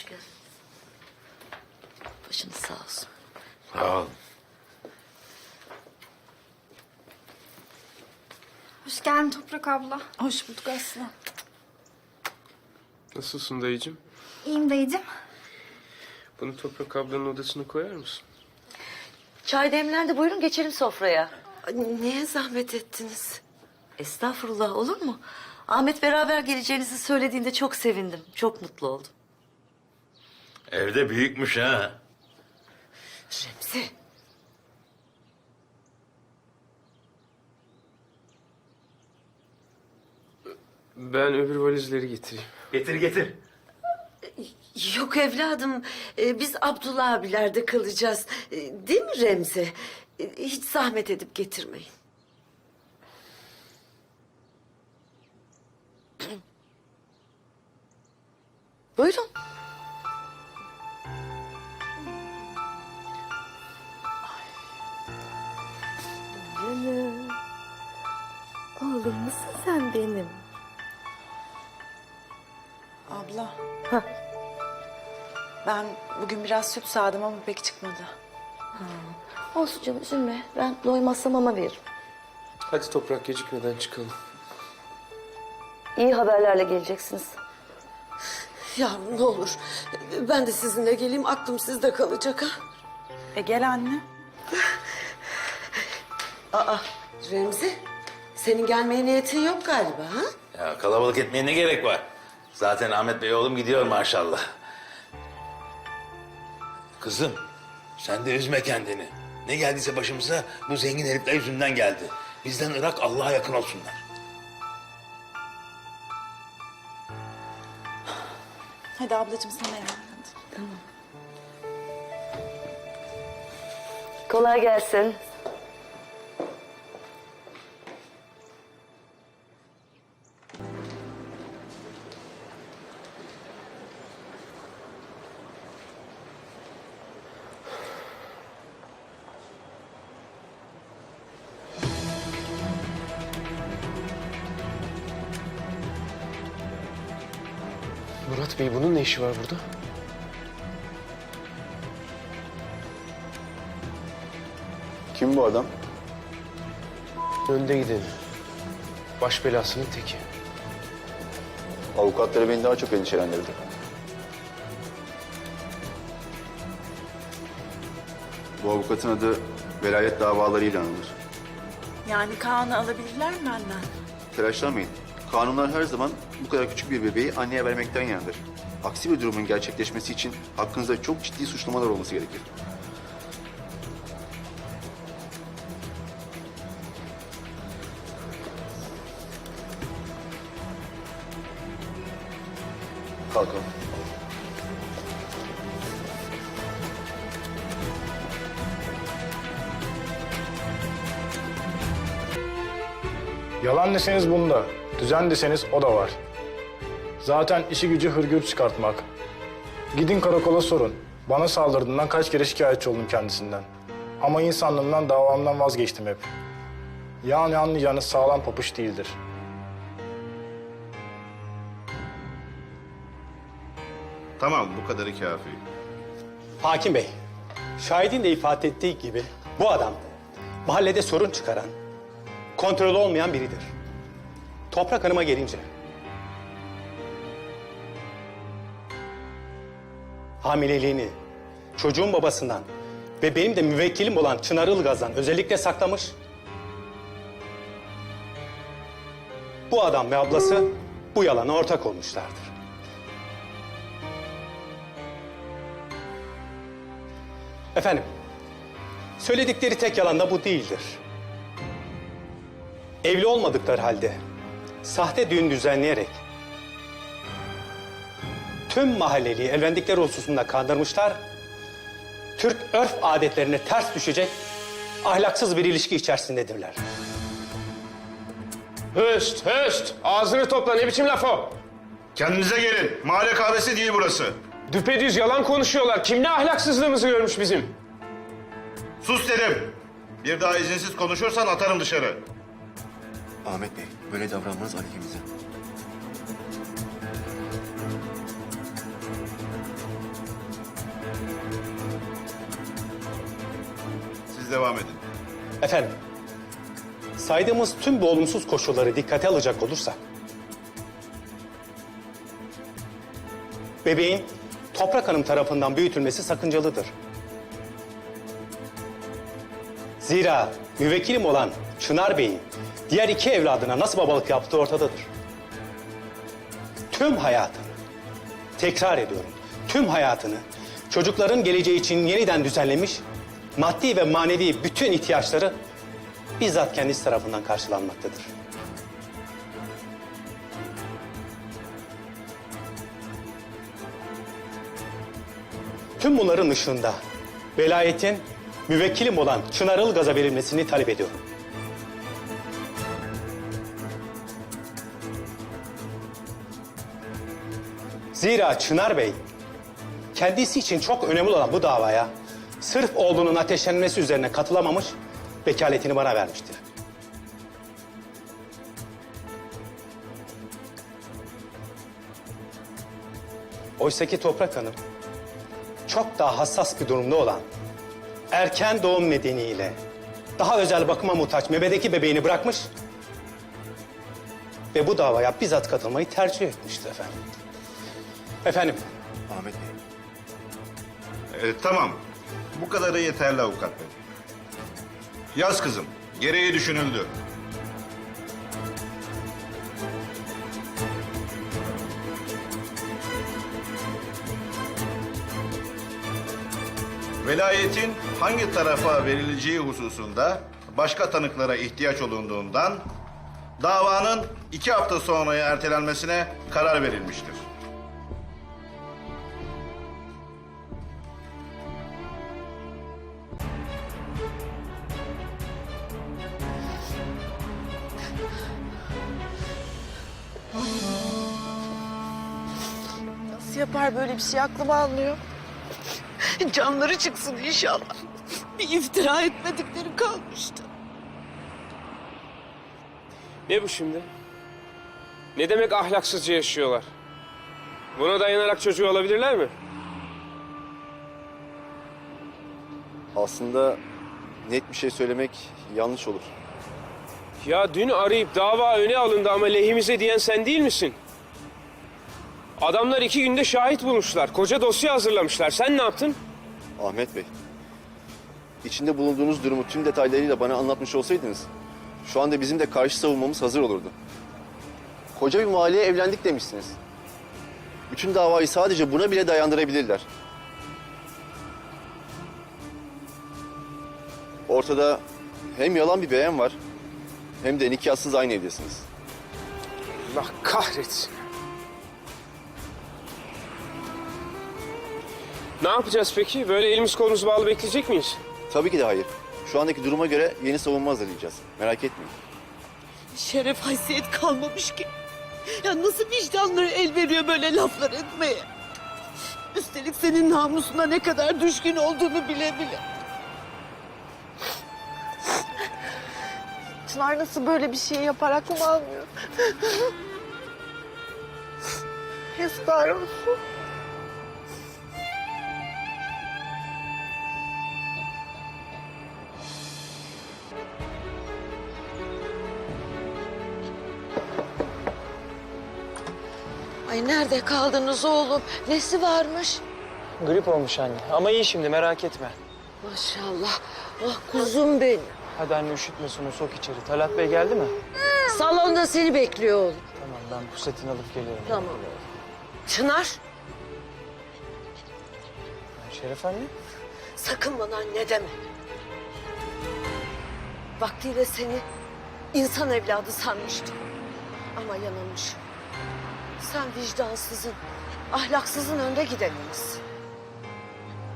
Hoş geldiniz. Başınız sağ olsun. Sağ ol. Hoş geldin Toprak abla. Hoş bulduk Aslı. Nasılsın dayıcığım? İyiyim dayıcım. Bunu Toprak ablanın odasına koyar mısın? Çay demlendi. Buyurun geçelim sofraya. Niye zahmet ettiniz? Estağfurullah olur mu? Ahmet beraber geleceğinizi söylediğinde çok sevindim. Çok mutlu oldum. Evde büyükmüş ha. Remzi. Ben öbür valizleri getireyim. Getir getir. Yok evladım. Ee, biz Abdullah abilerde kalacağız. Ee, değil mi Remzi? Ee, hiç zahmet edip getirmeyin. Musun sen benim? Abla. Ben bugün biraz süt sağdım ama pek çıkmadı. Olsun canım üzülme. Ben doymazsam ama veririm. Hadi Toprak gecikmeden çıkalım. İyi haberlerle geleceksiniz. Yavrum ne olur. Ben de sizinle geleyim. Aklım sizde kalacak ha. E gel anne. Aa Remzi. Senin gelmeye niyetin yok galiba ha? Ya kalabalık etmeye ne gerek var? Zaten Ahmet Bey oğlum gidiyor maşallah. Kızım sen de üzme kendini. Ne geldiyse başımıza bu zengin herifler yüzünden geldi. Bizden Irak Allah'a yakın olsunlar. Hadi ablacığım sana emanet. Kolay gelsin. Murat Bey bunun ne işi var burada? Kim bu adam? Önde gideni. Baş belasının teki. Avukatları beni daha çok endişelendirdi. Bu avukatın adı velayet davalarıyla anılır. Yani Kaan'ı alabilirler mi benden? Telaşlanmayın. Kanunlar her zaman bu kadar küçük bir bebeği anneye vermekten yandır. Aksi bir durumun gerçekleşmesi için hakkınızda çok ciddi suçlamalar olması gerekir. Kalkalım. Yalan deseniz bunda, düzen deseniz o da var. Zaten işi gücü hırgür çıkartmak. Gidin karakola sorun. Bana saldırdığından kaç kere şikayetçi oldum kendisinden. Ama insanlığımdan, davamdan vazgeçtim hep. Yani anlayacağınız sağlam papuç değildir. Tamam bu kadarı kafi. Hakim Bey, şahidin de ifade ettiği gibi bu adam mahallede sorun çıkaran, kontrol olmayan biridir. Toprak Hanım'a gelince... Hamileliğini çocuğun babasından ve benim de müvekkilim olan Çınar Ilgaz'dan özellikle saklamış. Bu adam ve ablası bu yalana ortak olmuşlardır. Efendim, söyledikleri tek yalan da bu değildir. Evli olmadıkları halde sahte düğün düzenleyerek tüm mahalleliyi evlendikleri hususunda kandırmışlar. Türk örf adetlerine ters düşecek ahlaksız bir ilişki içerisindedirler. Höst, höst. Ağzını topla. Ne biçim laf o? Kendinize gelin. Mahalle kahvesi değil burası. Düpedüz yalan konuşuyorlar. Kim ne ahlaksızlığımızı görmüş bizim? Sus dedim. Bir daha izinsiz konuşursan atarım dışarı. Ahmet Bey, Böyle davranmanız aleyhimize. Siz devam edin. Efendim, saydığımız tüm bu olumsuz koşulları dikkate alacak olursak... ...bebeğin Toprak Hanım tarafından büyütülmesi sakıncalıdır. Zira müvekkilim olan Çınar Bey'in diğer iki evladına nasıl babalık yaptığı ortadadır. Tüm hayatını, tekrar ediyorum, tüm hayatını çocukların geleceği için yeniden düzenlemiş, maddi ve manevi bütün ihtiyaçları bizzat kendisi tarafından karşılanmaktadır. Tüm bunların ışığında velayetin müvekkilim olan Çınar Ilgaz'a verilmesini talep ediyorum. Zira Çınar Bey kendisi için çok önemli olan bu davaya sırf oğlunun ateşlenmesi üzerine katılamamış, vekaletini bana vermiştir. Oysaki Toprak Hanım çok daha hassas bir durumda olan erken doğum nedeniyle daha özel bakıma muhtaç mebedeki bebeğini bırakmış ve bu davaya bizzat katılmayı tercih etmişti efendim. Efendim, Ahmet Bey. Ee, tamam. Bu kadarı yeterli avukat bey. Yaz kızım. Gereği düşünüldü. Velayetin hangi tarafa verileceği hususunda başka tanıklara ihtiyaç olunduğundan davanın iki hafta sonraya ertelenmesine karar verilmiştir. Nasıl yapar böyle bir şey aklım almıyor. Canları çıksın inşallah. Bir iftira etmedikleri kalmıştı. Ne bu şimdi? Ne demek ahlaksızca yaşıyorlar? Buna dayanarak çocuğu olabilirler mi? Aslında net bir şey söylemek yanlış olur. Ya dün arayıp dava öne alındı ama lehimize diyen sen değil misin? Adamlar iki günde şahit bulmuşlar. Koca dosya hazırlamışlar. Sen ne yaptın? Ahmet Bey. içinde bulunduğunuz durumu tüm detaylarıyla bana anlatmış olsaydınız... ...şu anda bizim de karşı savunmamız hazır olurdu. Koca bir mahalleye evlendik demişsiniz. Bütün davayı sadece buna bile dayandırabilirler. Ortada hem yalan bir beyan var... ...hem de nikahsız aynı evdesiniz. Allah kahretsin. Ne yapacağız peki? Böyle elimiz kolumuz bağlı bekleyecek miyiz? Tabii ki de hayır. Şu andaki duruma göre yeni savunma hazırlayacağız. Merak etmeyin. Şeref haysiyet kalmamış ki. Ya nasıl vicdanları el veriyor böyle laflar etmeye? Üstelik senin namusuna ne kadar düşkün olduğunu bile bile. Çınar nasıl böyle bir şey yapar aklım almıyor. Yazıklar olsun. Ay nerede kaldınız oğlum? Nesi varmış? Grip olmuş anne ama iyi şimdi merak etme. Maşallah. Ah kuzum benim. Hadi anne üşütmesin o sok içeri. Talat Bey geldi mi? Salonda seni bekliyor oğlum. Tamam ben pusetini alıp geliyorum. Tamam oğlum. Çınar Şeref anne. sakın bana anne deme. Vaktiyle seni insan evladı sanmıştım. Ama yanılmışım. Sen vicdansızın, ahlaksızın önde gideniniz.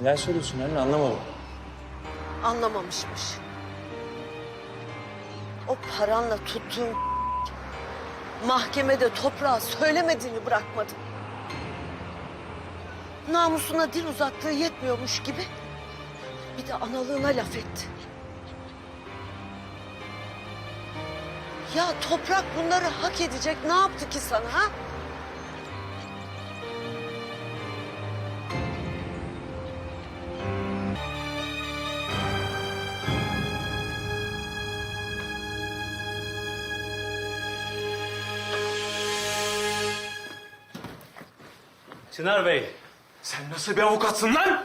Neler söylüyorsun anne anlamadım. Anlamamışmış. O paranla tuttuğun mahkemede toprağa söylemediğini bırakmadın. Namusuna dil uzattığı yetmiyormuş gibi bir de analığına laf etti. Ya toprak bunları hak edecek ne yaptı ki sana ha? Çınar Bey, sen nasıl bir avukatsın lan?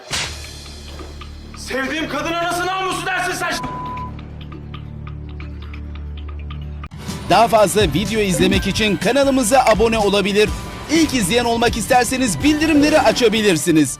Sevdiğim kadına nasıl namusu dersin sen? Daha fazla video izlemek için kanalımıza abone olabilir. İlk izleyen olmak isterseniz bildirimleri açabilirsiniz.